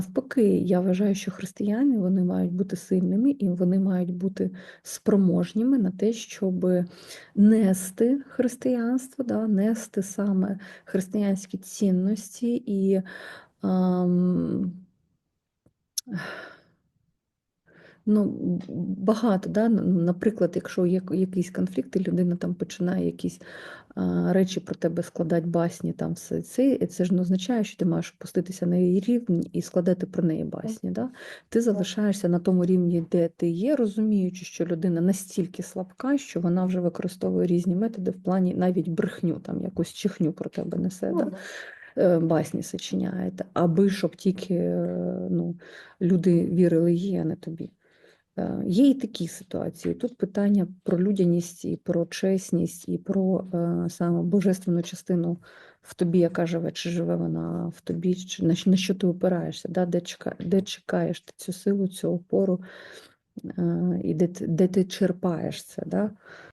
Навпаки, я вважаю, що християни вони мають бути сильними і вони мають бути спроможніми на те, щоб нести християнство, да, нести саме християнські цінності і Ну, багато, да? наприклад, якщо є якийсь конфлікт, і людина там починає якісь а, речі про тебе складати басні, там все це, це ж не означає, що ти маєш опуститися на її рівень і складати про неї басні. Да? Ти залишаєшся на тому рівні, де ти є, розуміючи, що людина настільки слабка, що вона вже використовує різні методи в плані навіть брехню, там якусь чихню про тебе несе. Да? е, басні сочиняєте, аби щоб тільки е, ну, люди вірили їй, а не тобі. Е, Є і такі ситуації. Тут питання про людяність, і про чесність, і про е, саме божественну частину в тобі, яка живе, чи живе вона в тобі, чи на, що- ти опираєшся, да? де, чека, де чекаєш ти цю силу, цю опору, е, і де, де ти черпаєш це. Да?